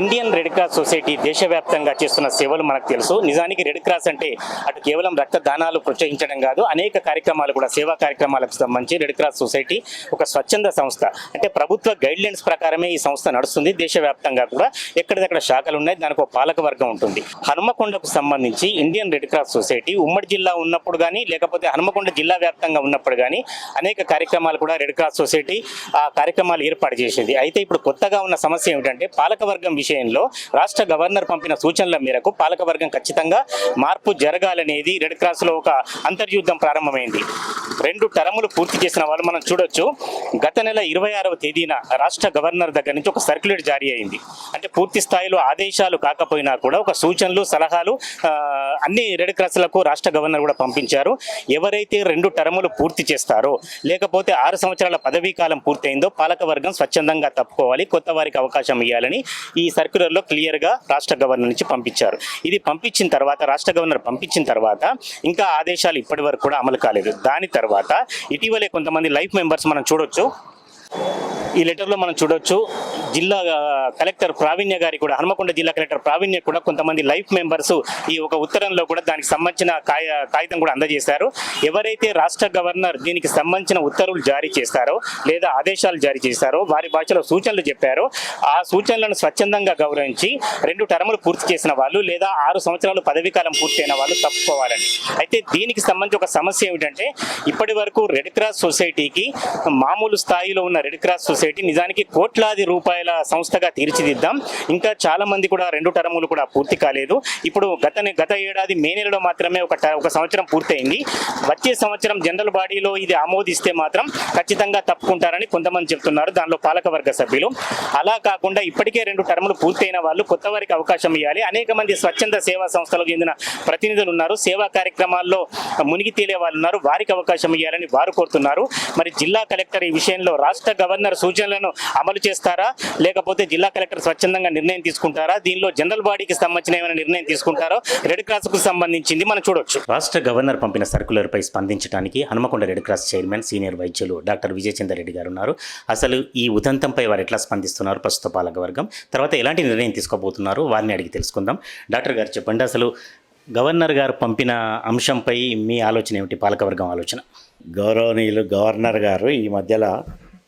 Indian red cross society దేశవ్యాప్తంగా చేస్తున్న సేవలు మనకు తెలుసు. నిజానికి రెడ్ క్రాస్ అంటే అటు కేవలం రక్తదానాలు ప్రోత్సహించడం కాదు అనేక కార్యక్రమాలు కూడా సేవా కార్యక్రమాలకు సంబంధించి రెడ్ క్రాస్ సొసైటీ ఒక స్వచ్ఛంద సంస్థ. అంటే ప్రభుత్వ గైడ్ లైన్స్ ప్రకారమే ఈ సంస్థ నడుస్తుంది. దేశవ్యాప్తంగా కూడా ఎక్కడిదక్కడ శాఖలు ఉన్నాయి దానికి ఒక పాలక వర్గం ఉంటుంది. హనుమకొండకు సంబంధించి ఇండియన్ రెడ్ క్రాస్ సొసైటీ ఉమ్మడి జిల్లా ఉన్నప్పుడు కానీ లేకపోతే హనుమకొండ జిల్లా వ్యాప్తంగా ఉన్నప్పుడు కానీ అనేక కార్యక్రమాలు కూడా రెడ్ క్రాస్ సొసైటీ ఆ కార్యక్రమాలు ఏర్పాటు చేసేది. అయితే ఇప్పుడు కొత్తగా ఉన్న సమస్య ఏమిటంటే పాలకవర్గం విషయంలో రాష్ట్ర గవర్నర్ పంపిన సూచనల మేరకు పాలకవర్గం ఖచ్చితంగా మార్పు జరగాలనేది రెడ్ క్రాస్లో ఒక అంతర్యుద్ధం ప్రారంభమైంది. రెండు టర్ములు పూర్తి చేసిన వాళ్ళు మనం చూడొచ్చు. గత నెల ఇరవై ఆరవ తేదీన రాష్ట్ర గవర్నర్ దగ్గర నుంచి ఒక సర్క్యులేట్ జారీ అయింది. అంటే పూర్తి స్థాయిలో ఆదేశాలు కాకపోయినా కూడా ఒక సూచనలు సలహాలు అన్ని రెడ్ క్రాస్లకు రాష్ట్ర గవర్నర్ కూడా పంపించారు. ఎవరైతే రెండు టర్ములు పూర్తి చేస్తారో లేకపోతే ఆరు సంవత్సరాల పదవీ కాలం పూర్తయిందో పాలకవర్గం స్వచ్ఛందంగా తప్పుకోవాలి కొత్త వారికి అవకాశం ఇవ్వాలని ఈ సర్క్యులర్లో క్లియర్గా రాష్ట్ర గవర్నర్ నుంచి పంపించారు. ఇది పంపించిన తర్వాత రాష్ట్ర గవర్నర్ పంపించిన తర్వాత ఇంకా ఆదేశాలు ఇప్పటి వరకు కూడా అమలు కాలేదు. దాని తర్వాత ఇటీవలే కొంతమంది లైఫ్ మెంబర్స్ మనం చూడొచ్చు. ఈ లెటర్లో మనం చూడొచ్చు జిల్లా కలెక్టర్ ప్రావీణ్య గారి కూడా హనుమకొండ జిల్లా కలెక్టర్ ప్రావీణ్య కూడా కొంతమంది లైఫ్ మెంబర్స్ ఈ ఒక ఉత్తరంలో కూడా దానికి సంబంధించిన కాగితం కూడా అందజేశారు. ఎవరైతే రాష్ట్ర గవర్నర్ దీనికి సంబంధించిన ఉత్తర్వులు జారీ చేస్తారో లేదా ఆదేశాలు జారీ చేస్తారో వారి భాషలో సూచనలు చెప్పారో ఆ సూచనలను స్వచ్ఛందంగా గౌరవించి రెండు టర్ములు పూర్తి చేసిన వాళ్ళు లేదా ఆరు సంవత్సరాలు పదవీ కాలం పూర్తయిన వాళ్ళు తప్పుకోవాలని. అయితే దీనికి సంబంధించి ఒక సమస్య ఏమిటంటే ఇప్పటి వరకు రెడ్ క్రాస్ సొసైటీకి మామూలు స్థాయిలో ఉన్న రెడ్ క్రాస్ సొసైటీ నిజానికి కోట్లాది రూపాయల సంస్థగా తీర్చిదిద్దాం. ఇంకా చాలా మంది కూడా రెండు టర్ములు కూడా పూర్తి కాలేదు. ఇప్పుడు గత గత ఏడాది మే నెలలో మాత్రమే ఒక ట- ఒక సంవత్సరం పూర్తయింది. వచ్చే సంవత్సరం జనరల్ బాడీలో ఇది ఆమోదిస్తే మాత్రం ఖచ్చితంగా తప్పుకుంటారని కొంతమంది చెప్తున్నారు దానిలో పాలకవర్గ సభ్యులు. అలా కాకుండా ఇప్పటికే రెండు టర్ములు పూర్తయిన వాళ్ళు కొత్త వారికి అవకాశం ఇవ్వాలి అనేక మంది స్వచ్ఛంద సేవా సంస్థలకు చెందిన ప్రతినిధులు ఉన్నారు. సేవా కార్యక్రమాల్లో మునిగి తేలే వాళ్ళు ఉన్నారు. వారికి అవకాశం ఇవ్వాలని వారు కోరుతున్నారు. మరి జిల్లా కలెక్టర్ ఈ విషయంలో రాష్ట్ర గవర్నర్ సూచనలను అమలు చేస్తారా? లేకపోతే జిల్లా కలెక్టర్ స్వచ్ఛందంగా నిర్ణయం తీసుకుంటారా? దీనిలో జనరల్ బాడీకి సంబంధించిన ఏమైనా నిర్ణయం తీసుకుంటారో? రెడ్ క్రాస్కు సంబంధించింది మనం చూడొచ్చు. రాష్ట్ర గవర్నర్ పంపిన సర్కులర్ పై స్పందించడానికి Hanumakonda red cross chairman senior వైద్యులు డాక్టర్ విజయచంద్ర రెడ్డి గారు ఉన్నారు. అసలు ఈ ఉదంతంపై వారు ఎట్లా స్పందిస్తున్నారు? ప్రస్తుత పాలక వర్గం తర్వాత ఎలాంటి నిర్ణయం తీసుకోబోతున్నారు? వారిని అడిగి తెలుసుకుందాం. డాక్టర్ గారు చెప్పండి అసలు గవర్నర్ గారు పంపిన అంశంపై మీ ఆలోచన ఏమిటి? పాలకవర్గం ఆలోచన. గౌరవనీయులు గవర్నర్ గారు ఈ మధ్యలో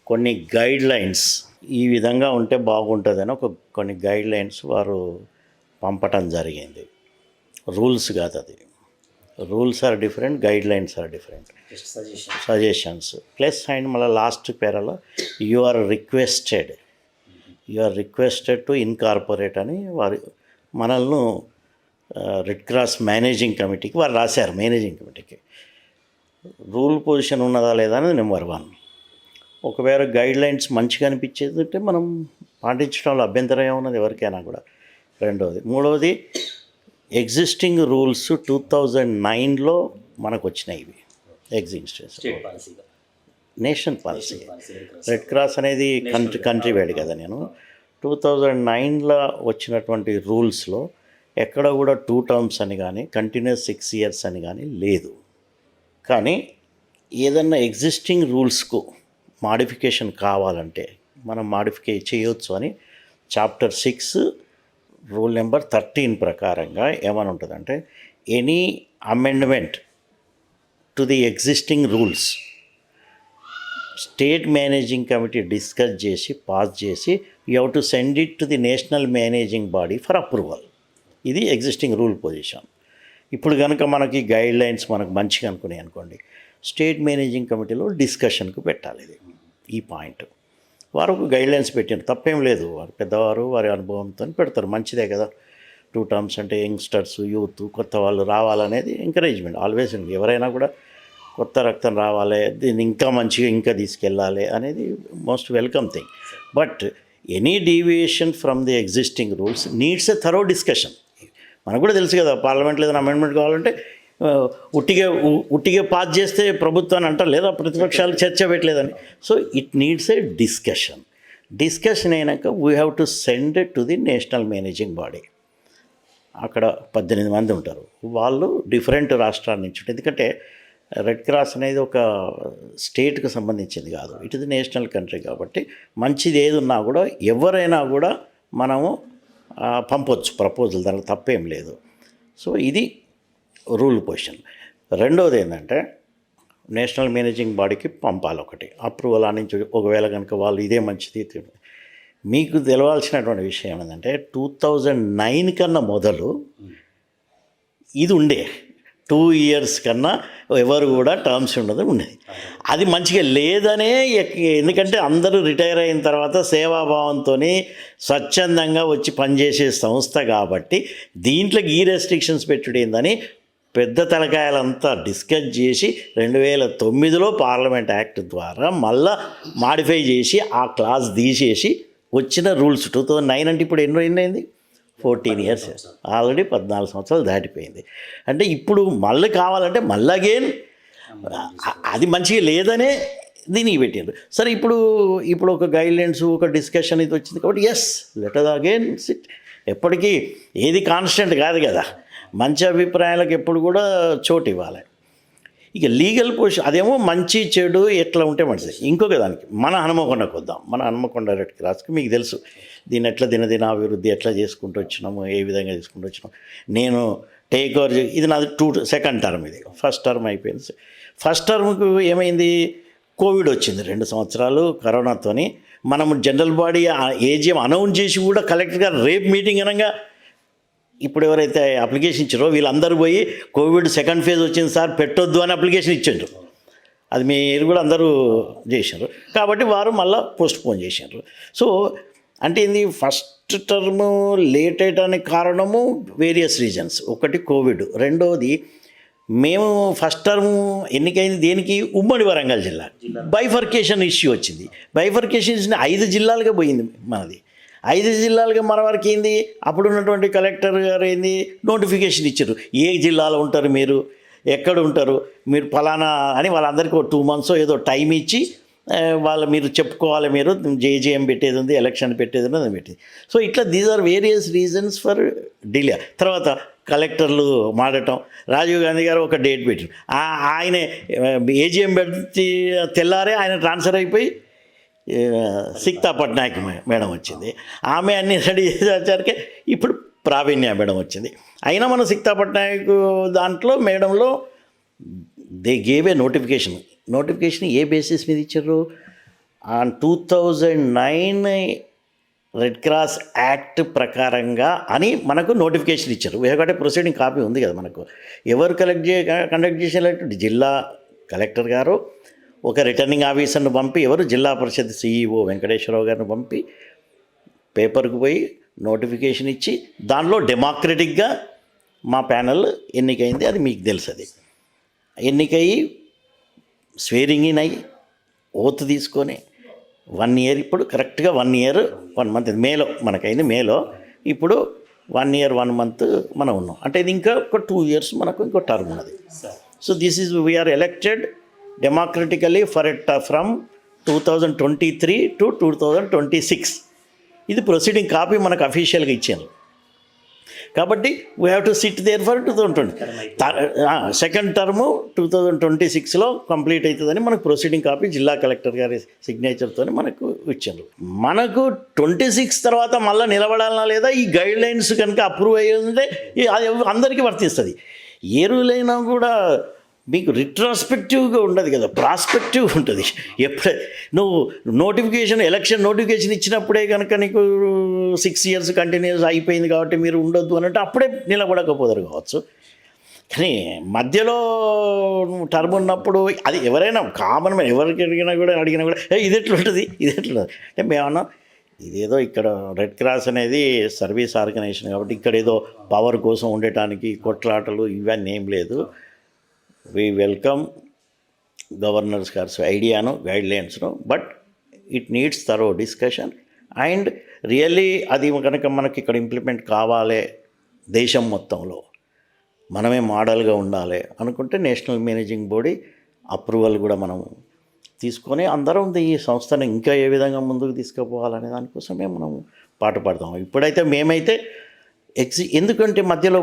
కొన్ని గైడ్ లైన్స్ ఈ విధంగా ఉంటే బాగుంటుందని ఒక కొన్ని గైడ్ లైన్స్ వారు పంపటం జరిగింది. రూల్స్ కాదు అది. Rules are different guidelines are different suggestions plus and మళ్ళీ last పేరలో you are requested you are requested to incorporate అని వారు మనల్ని రెడ్ క్రాస్ మేనేజింగ్ కమిటీకి వారు రాశారు. మేనేజింగ్ కమిటీకి రూల్ పొజిషన్ ఉన్నదా లేదా అనేది నెంబర్ వన్ ఒకవేళ గైడ్ లైన్స్ మంచిగా అనిపించేది అంటే మనం పాటించడంలో అభ్యంతరం ఏమున్నది ఎవరికైనా కూడా. రెండవది మూడవది ఎగ్జిస్టింగ్ రూల్స్ టూ థౌజండ్ నైన్లో మనకు వచ్చినాయి ఇవి. Existence nation policy red cross అనేది కంట్రీ కంట్రీ వైడ్ కదా నేను. టూ థౌజండ్ నైన్లో వచ్చినటువంటి రూల్స్లో ఎక్కడ కూడా టూ టర్మ్స్ అని కానీ కంటిన్యూస్ సిక్స్ ఇయర్స్ అని కానీ లేదు. కానీ ఏదన్నా ఎగ్జిస్టింగ్ రూల్స్కు మాడిఫికేషన్ కావాలంటే మనం మాడిఫికే చేయొచ్చు అని chapter six rule number thirteen ప్రకారంగా ఏమని ఉంటుందంటే any amendment to the existing rules state managing committee discuss చేసి పాస్ చేసి you to send it to the national managing body for approval ఇది ఎగ్జిస్టింగ్ రూల్ పొజిషన్ ఇప్పుడు కనుక మనకి గైడ్ లైన్స్ మనకు మంచిగా అనుకున్నాయి అనుకోండి స్టేట్ మేనేజింగ్ కమిటీలో డిస్కషన్కు పెట్టాలి ఇది. ఈ పాయింట్. వారు గైడ్లైన్స్ పెట్టారు తప్పేం లేదు. వారు పెద్దవారు వారి అనుభవంతో పెడతారు. మంచిదే కదా. టూ టర్మ్స్ అంటే యంగ్స్టర్స్ యూత్ కొత్త వాళ్ళు రావాలనేది ఎంకరేజ్మెంట్ ఆల్వేస్ ఉంది. ఎవరైనా కూడా కొత్త రక్తం రావాలి దీన్ని ఇంకా మంచిగా ఇంకా తీసుకెళ్ళాలి అనేది most welcome thing but any deviation from the existing rules needs a thorough discussion మనకు కూడా తెలుసు కదా పార్లమెంట్లో ఏదైనా అమెండ్మెంట్ కావాలంటే ఉట్టిగా ఉట్టిగా పాస్ చేస్తే ప్రభుత్వాన్ని అంటారు లేదా ప్రతిపక్షాలు చర్చ పెట్టలేదని. So it needs a discussion discussion అయినాక we have to send to the national managing body అక్కడ పద్దెనిమిది మంది ఉంటారు. వాళ్ళు డిఫరెంట్ రాష్ట్రాల నుంచి ఉంటారు. ఎందుకంటే రెడ్ క్రాస్ అనేది ఒక స్టేట్కి సంబంధించింది కాదు. ఇట్ ఇది నేషనల్ కంట్రీ కాబట్టి మంచిది ఏది ఉన్నా కూడా ఎవరైనా కూడా మనము పంపొచ్చు. ప్రపోజల్ దానికి తప్పేం లేదు. సో ఇది రూల్ పొజిషన్. రెండోది ఏంటంటే నేషనల్ మేనేజింగ్ బాడీకి పంపాలి ఒకటి అప్రూవల్ ఆ నుంచి ఒకవేళ కనుక వాళ్ళు ఇదే మంచిది మీకు తెలవాల్సినటువంటి విషయం ఏంటంటే టూ థౌజండ్ నైన్ కన్నా మొదలు ఇది ఉండే. టూ ఇయర్స్ కన్నా ఎవరు కూడా టర్మ్స్ ఉండదు ఉండేది. అది మంచిగా లేదనే ఎందుకంటే అందరూ రిటైర్ అయిన తర్వాత సేవాభావంతో స్వచ్ఛందంగా వచ్చి పనిచేసే సంస్థ కాబట్టి దీంట్లోకి ఈ రెస్ట్రిక్షన్స్ పెట్టుడు ఏందని పెద్ద తలకాయలంతా డిస్కస్ చేసి రెండు వేల తొమ్మిదిలో పార్లమెంట్ యాక్ట్ ద్వారా మళ్ళా మాడిఫై చేసి ఆ క్లాస్ తీసేసి వచ్చిన రూల్స్ టూ థౌజండ్ నైన్ అంటే ఇప్పుడు ఎన్నో ఎన్నైంది? Fourteen years. ఆల్రెడీ పద్నాలుగు సంవత్సరాలు దాటిపోయింది. అంటే ఇప్పుడు మళ్ళీ కావాలంటే మళ్ళీ అగైన్ అది మంచిగా లేదనే దీనికి పెట్టారు సరే ఇప్పుడు ఇప్పుడు ఒక గైడ్లైన్స్ ఒక డిస్కషన్ ఇది వచ్చింది కాబట్టి ఎస్ లెటర్ అగైన్ సిట్ ఎప్పటికీ ఏది కాన్స్టెంట్ కాదు కదా. మంచి అభిప్రాయాలకు ఎప్పుడు కూడా చోటు ఇవ్వాలి. ఇక లీగల్ పొజిషన్ అదేమో మంచి చెడు ఎట్లా ఉంటే మంచిది. ఇంకొక దానికి మన హనుమకొండకు వద్దాం. మన హనుమకొండ రెడ్ క్రాస్కి మీకు తెలుసు. దీన్ని ఎట్లా దినదిన అభివృద్ధి ఎట్లా చేసుకుంటూ వచ్చినాము ఏ విధంగా చేసుకుంటూ వచ్చినాము. నేను టేక్ ఓవర్ ఇది నాది టూ సెకండ్ టర్మ్ ఇది. ఫస్ట్ టర్మ్ అయిపోయింది. ఫస్ట్ టర్మ్కు ఏమైంది? కోవిడ్ వచ్చింది రెండు సంవత్సరాలు కరోనాతోని. మనం జనరల్ బాడీ ఏజిఎం అనౌన్స్ చేసి కూడా కలెక్టర్ గారు రేపు మీటింగ్ అనగా ఇప్పుడు ఎవరైతే అప్లికేషన్ ఇచ్చారో వీళ్ళందరూ పోయి కోవిడ్ సెకండ్ ఫేజ్ వచ్చింది సార్ పెట్టొద్దు అని అప్లికేషన్ ఇచ్చిండ్రు. అది మీరు కూడా అందరూ చేశారు. కాబట్టి వారు మళ్ళీ పోస్ట్ పోన్ చేశారు. సో అంటే ఏంది ఫస్ట్ టర్మ్ లేట్ అయ్యడానికి కారణము వేరియస్ రీజన్స్. ఒకటి కోవిడ్. రెండోది మేము ఫస్ట్ టర్మ్ ఎన్నికైంది దేనికి? ఉమ్మడి వరంగల్ జిల్లా. బైఫర్కేషన్ ఇష్యూ వచ్చింది. బైఫర్కేషన్ ఐదు జిల్లాలుగా పోయింది మనది. ఐదు జిల్లాలుగా మన వరకు ఏంది? అప్పుడు ఉన్నటువంటి కలెక్టర్ గారు ఏంది? నోటిఫికేషన్ ఇచ్చారు. ఏ జిల్లాలో ఉంటారు మీరు? ఎక్కడ ఉంటారు? మీరు ఫలానా అని వాళ్ళందరికీ ఒక టూ మంత్స్ ఏదో టైం ఇచ్చి వాళ్ళు మీరు చెప్పుకోవాలి మీరు జేజేఎం పెట్టేది ఉంది ఎలక్షన్ పెట్టేది ఉంది అది పెట్టేది. సో ఇట్లా these are various reasons for delay తర్వాత కలెక్టర్లు మాడటం రాజీవ్ గాంధీ గారు ఒక డేట్ పెట్టారు. ఆయన ఏజీఎం పెట్టి తెల్లారే ఆయన ట్రాన్స్ఫర్ అయిపోయి సిక్తా పట్నాయక్ మే- మేడం వచ్చింది. ఆమె అన్ని రెడీ చేసేసరికి ఇప్పుడు ప్రావీణ్య మేడం వచ్చింది. అయినా మన సిక్తా పట్నాయక్ దాంట్లో మేడంలో they gave a notification. Notification a basis మీద ఇచ్చారు? And two thousand nine red cross act ప్రకారంగా అని మనకు నోటిఫికేషన్ ఇచ్చారు. ఎందుకంటే ప్రొసీడింగ్ కాపీ ఉంది కదా మనకు. ఎవరు కలెక్ట్ చే కండక్ట్ చేసేటట్టు జిల్లా కలెక్టర్ గారు ఒక రిటర్నింగ్ ఆఫీసర్ను పంపి ఎవరు? జిల్లా పరిషత్ సిఈఓ వెంకటేశ్వరరావు గారిని పంపి పేపర్కి పోయి నోటిఫికేషన్ ఇచ్చి దానిలో డెమోక్రటిక్గా మా ప్యానల్ ఎన్నికైంది అది మీకు తెలుసు అది ఎన్నికయ్యి స్వేరింగ్ ఇన్ అయ్యి ఓత్ తీసుకొని వన్ ఇయర్ ఇప్పుడు కరెక్ట్గా వన్ ఇయర్ వన్ మంత్ మేలో మనకైంది మేలో ఇప్పుడు వన్ ఇయర్ వన్ మంత్ మనం ఉన్నాం. అంటే ఇది ఇంకా ఒక టూ ఇయర్స్ మనకు ఇంకో టర్మ్ ఉన్నది. So this is we are elected democratically for at from two thousand twenty three to two thousand twenty six ఇది ప్రొసీడింగ్ కాపీ మనకు అఫీషియల్గా ఇచ్చాను కాబట్టి we have to sit there for two thousand twenty second term two thousand twenty సిక్స్లో complete అవుతుందని మనకు proceeding copy జిల్లా collector గారి సిగ్నేచర్తో మనకు ఇచ్చారు మనకు ట్వంటీ సిక్స్ తర్వాత మళ్ళీ నిలబడాలనా లేదా ఈ గైడ్ లైన్స్ కనుక అప్రూవ్ అయ్యిందంటే ఈ- అది అందరికీ వర్తిస్తుంది. ఏ రూలైనా కూడా మీకు రిట్రాస్పెక్టివ్గా ఉండదు కదా ప్రాస్పెక్టివ్ ఉంటుంది. ఎప్పుడే నువ్వు నోటిఫికేషన్ ఎలక్షన్ నోటిఫికేషన్ ఇచ్చినప్పుడే కనుక నీకు సిక్స్ ఇయర్స్ కంటిన్యూస్ అయిపోయింది కాబట్టి మీరు ఉండొద్దు అని అంటే అప్పుడే నిలబడకపోతారు కావచ్చు. కానీ మధ్యలో టర్మ్ ఉన్నప్పుడు అది ఎవరైనా కామన్ ఎవరికి అడిగినా కూడా అడిగినా కూడా "ఏ, ఇది ఎట్లుంటుంది? ఇది ఎట్లుంటుంది? అంటే మేమన్నా ఇదేదో ఇక్కడ రెడ్ క్రాస్ అనేది సర్వీస్ ఆర్గనైజేషన్ కాబట్టి ఇక్కడ ఏదో పవర్ కోసం ఉండటానికి కొట్లాటలు ఇవన్నీ ఏం లేదు. వి వెల్కమ్ గవర్నర్స్ గారి ఐడియాను గైడ్లైన్స్ను but it needs thorough discussion and really అది కనుక మనకి ఇక్కడ ఇంప్లిమెంట్ కావాలి దేశం మొత్తంలో. మనమే మోడల్గా ఉండాలి అనుకుంటే నేషనల్ మేనేజింగ్ బాడీ అప్రూవల్ కూడా మనం తీసుకొని అందరం ఈ సంస్థను ఇంకా ఏ విధంగా ముందుకు తీసుకుపోవాలనే దానికోసమే మనం పాట పడతాం. ఇప్పుడైతే మేమైతే ఎగ్జి ఎందుకంటే మధ్యలో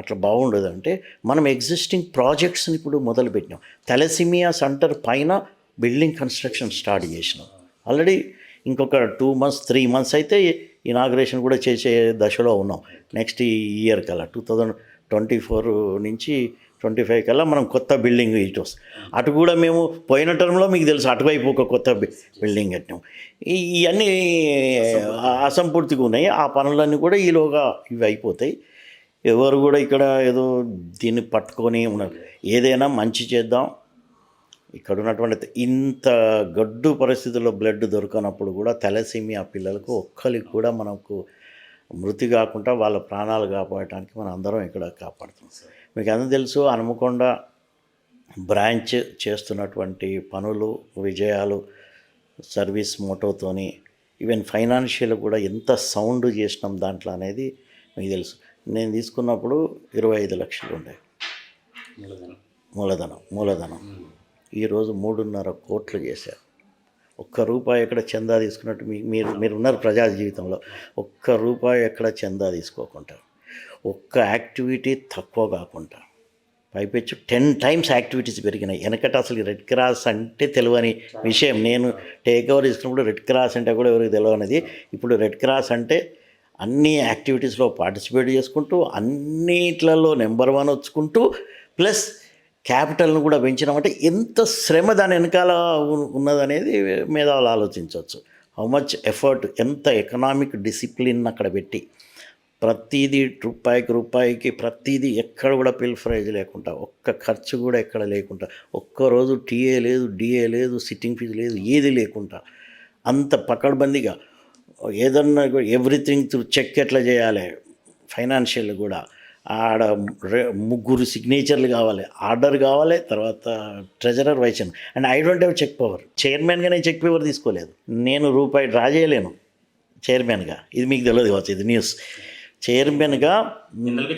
అట్లా బాగుండదు అంటే మనం ఎగ్జిస్టింగ్ ప్రాజెక్ట్స్ని ఇప్పుడు మొదలుపెట్టినాం. తెలసిమియా సెంటర్ పైన బిల్డింగ్ కన్స్ట్రక్షన్ స్టార్ట్ చేసినాం. ఆల్రెడీ ఇంకొక టూ మంత్స్ త్రీ మంత్స్ అయితే ఇనాగ్రేషన్ కూడా చేసే దశలో ఉన్నాం. నెక్స్ట్ ఈ ఇయర్ కల్లా టూ థౌజండ్ ట్వంటీ ఫోర్ నుంచి ట్వంటీ ఫైవ్ కల్లా మనం కొత్త బిల్డింగ్ ఇటు వస్తుంది అటు కూడా మేము పోయిన టర్మ్లో మీకు తెలుసు అటువైపు ఒక కొత్త బిల్డింగ్ కట్టినాం. ఈ ఇవన్నీ అసంపూర్తిగా ఉన్నాయి. ఆ పనులన్నీ కూడా ఈలోగా ఇవి అయిపోతాయి. ఎవరు కూడా ఇక్కడ ఏదో దీన్ని పట్టుకొని ఉన్నారు. ఏదైనా మంచి చేద్దాం. ఇక్కడ ఉన్నటువంటి ఇంత గడ్డు పరిస్థితుల్లో బ్లడ్ దొరకనప్పుడు కూడా తలసీమియా పిల్లలకు ఒక్కరికి కూడా మనకు మృతి కాకుండా వాళ్ళ ప్రాణాలు కాపాడటానికి మనం అందరం ఇక్కడ కాపాడుతున్నాం. మీకు అందరూ తెలుసు? హనుమకొండ బ్రాంచ్ చేస్తున్నటువంటి పనులు విజయాలు సర్వీస్ మోటోతోని ఈవెన్ ఫైనాన్షియల్ కూడా ఎంత సౌండ్ చేసినాం దాంట్లో అనేది మీకు తెలుసు. నేను తీసుకున్నప్పుడు ఇరవై ఐదు లక్షలు ఉండే. మూలధనం. మూలధనం ఈరోజు మూడున్నర కోట్లు చేశారు ఒక్క రూపాయి ఎక్కడ చందా తీసుకున్నట్టు మీరు మీరు ఉన్నారు ప్రజా జీవితంలో. ఒక్క రూపాయి ఎక్కడ చందా తీసుకోకుండా. ఒక్క యాక్టివిటీ తక్కువ కాకుండా. పైపెచ్చు టెన్ టైమ్స్ యాక్టివిటీస్ పెరిగినాయి. వెనకట అసలు రెడ్ క్రాస్ అంటే తెలియని విషయం. నేను టేక్ ఓవర్ తీసుకున్నప్పుడు రెడ్ క్రాస్ అంటే కూడా ఎవరికి తెలియనిది. ఇప్పుడు రెడ్ క్రాస్ అంటే అన్ని యాక్టివిటీస్లో పార్టిసిపేట్ చేసుకుంటూ అన్నిట్లలో నెంబర్ వన్ వచ్చుకుంటూ ప్లస్ క్యాపిటల్ను కూడా పెంచినామంటే ఎంత శ్రమ దాని వెనకాల ఉ- ఉన్నదనేది మేధావులు ఆలోచించవచ్చు. హౌ మచ్ ఎఫర్ట్ ఎంత ఎకనామిక్ డిసిప్లిన్ అక్కడ పెట్టి ప్రతిదీ రూపాయికి రూపాయికి ప్రతిదీ ఎక్కడ కూడా పిల్ఫరైజ్ లేకుండా ఒక్క ఖర్చు కూడా ఎక్కడ లేకుండా ఒక్కరోజు టీఏ లేదు డిఏ లేదు సిట్టింగ్ ఫీజు లేదు ఏది లేకుండా అంత పకడ్బందీగా ఏదన్నా ఎవ్రీథింగ్ త్రూ చెక్ ఎట్లా చేయాలి? ఫైనాన్షియల్ కూడా. ఆడ ముగ్గురు సిగ్నేచర్లు కావాలి. ఆర్డర్ కావాలి తర్వాత treasurer vice and I don't have cheque power. చైర్మన్గా నేను చెక్ పవర్ తీసుకోలేదు. నేను రూపాయి డ్రా చేయలేను చైర్మన్గా. ఇది మీకు తెలియదు కావచ్చు ఇది న్యూస్. చైర్మన్గా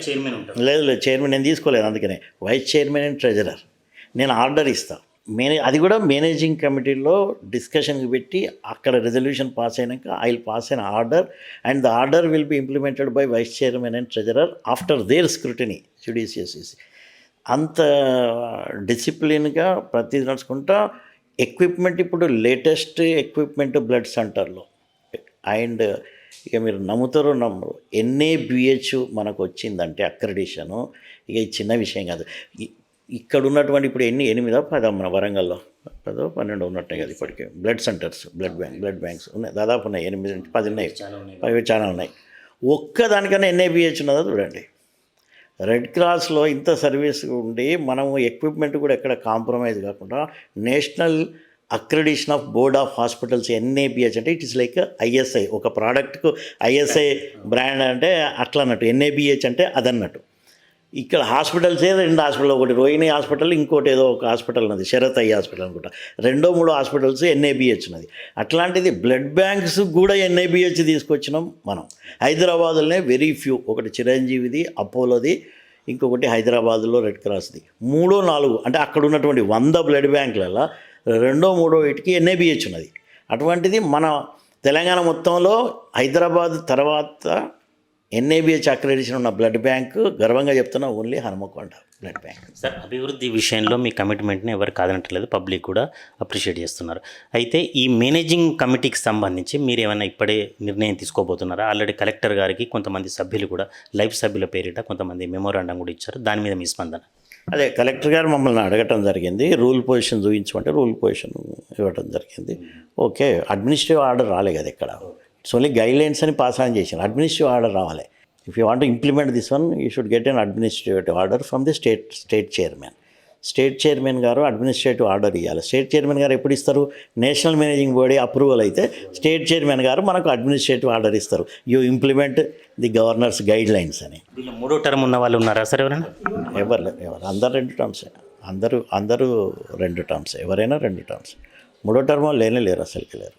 చైర్మన్ లేదు లేదు చైర్మన్ నేను తీసుకోలేదు అందుకనే. Vice chairman and treasurer. నేను ఆర్డర్ ఇస్తా. మేనే అది కూడా మేనేజింగ్ కమిటీలో డిస్కషన్కి పెట్టి అక్కడ రెజల్యూషన్ పాస్ అయినాక ఐ విల్ పాస్ అయిన order and the order will be implemented by vice chairman and treasurer after their scrutiny judicious అంత డిసిప్లిన్గా ప్రతిదీ నడుచుకుంటా ఎక్విప్మెంట్ ఇప్పుడు లేటెస్ట్ ఎక్విప్మెంట్ బ్లడ్ సెంటర్లో. అండ్ ఇక మీరు నమ్ముతారో నమ్మరు ఎన్ఏబిహెచ్ మనకు వచ్చిందంటే అక్రెడిషను. ఇక చిన్న విషయం కాదు. ఇక్కడ ఉన్నటువంటి ఇప్పుడు ఎన్ని? ఎనిమిదో? పదో మన వరంగల్లో? పదో పన్నెండు ఉన్నట్టే కదా ఇప్పటికే. Blood centres blood bank blood banks ఉన్నాయి. దాదాపు ఉన్నాయి. ఎనిమిది నుంచి పది ఉన్నాయి. అవి చాలా ఉన్నాయి. ఒక్క దానికన్నా ఎన్ఏబిహెచ్ ఉన్నదో చూడండి. రెడ్ క్రాస్లో ఇంత సర్వీస్ ఉండి మనము ఎక్విప్మెంట్ కూడా ఎక్కడ కాంప్రమైజ్ కాకుండా national accreditation of board of hospitals NABH అంటే ఇట్ ఇస్ లైక్ ఐఎస్ఐ. ఒక ప్రోడక్ట్కు ఐఎస్ఐ బ్రాండ్ అంటే అట్లా అన్నట్టు ఎన్ఏబిహెచ్ అంటే అదన్నట్టు. ఇక్కడ హాస్పిటల్సే రెండు హాస్పిటల్ ఒకటి రోహిణి హాస్పిటల్ ఇంకోటి ఏదో ఒక హాస్పిటల్ ఉన్నది శరత్ అయ్యి హాస్పిటల్ అనుకుంటా. రెండో మూడో హాస్పిటల్స్ ఎన్ఏబిహెచ్ ఉన్నది. అట్లాంటిది బ్లడ్ బ్యాంక్స్ కూడా ఎన్ఏబిహెచ్ తీసుకొచ్చినాం మనం. హైదరాబాద్లోనే వెరీ ఫ్యూ ఒకటి చిరంజీవిది అపోలోది ఇంకొకటి హైదరాబాద్లో రెడ్ క్రాస్ది. మూడో నాలుగు అంటే అక్కడ ఉన్నటువంటి వంద బ్లడ్ బ్యాంకులలో రెండో మూడో వీటికి ఎన్ఏబిహెచ్ ఉన్నది. అటువంటిది మన తెలంగాణ మొత్తంలో హైదరాబాద్ తర్వాత ఎన్ఏబిహెచ్ అక్రెడిషన్ ఉన్న బ్లడ్ బ్యాంక్ గర్వంగా చెప్తున్నా only Hanamkonda blood bank. Sir అభివృద్ధి విషయంలో మీ కమిట్మెంట్ని ఎవరు కాదనట్లేదు పబ్లిక్ కూడా అప్రిషియేట్ చేస్తున్నారు. అయితే ఈ మేనేజింగ్ కమిటీకి సంబంధించి మీరు ఏమైనా ఇప్పుడే నిర్ణయం తీసుకోబోతున్నారా? ఆల్రెడీ కలెక్టర్ గారికి కొంతమంది సభ్యులు కూడా లైఫ్ సభ్యుల పేరిట కొంతమంది మెమోరాండం కూడా ఇచ్చారు. దాని మీద మీ స్పందన? అదే కలెక్టర్ గారు మమ్మల్ని అడగటం జరిగింది. రూల్ పొజిషన్ చూపించమంటే రూల్ పొజిషన్ ఇవ్వటం జరిగింది. ఓకే అడ్మినిస్ట్రేటివ్ ఆర్డర్ రాలే కదా ఇక్కడ. ఇట్స్ ఓన్లీ గైడ్ లైన్స్ అని పాస్ ఆన్ చేశాను అడ్మినిస్ట్రేటివ్ ఆర్డర్ రావాలి. If you want implement this one you should get an administrative order from the state state chairman state chairman గారు administrative order ఇవ్వాలి state chairman గారు ఎప్పుడు ఇస్తారు? National managing body approval అయితే state chairman గారు మనకు administrative order ఇస్తారు. You implement the governors guidelines అని మూడో టర్మ్ ఉన్న వాళ్ళు ఉన్నారా సార్ ఎవరైనా? ఎవరు ఎవరు? అందరు రెండు టర్మ్స్ అందరూ అందరూ రెండు టర్మ్స్ ఎవరైనా రెండు టర్మ్స్ మూడో టర్మ్ లేనే లేరు అసలుకి లేరు.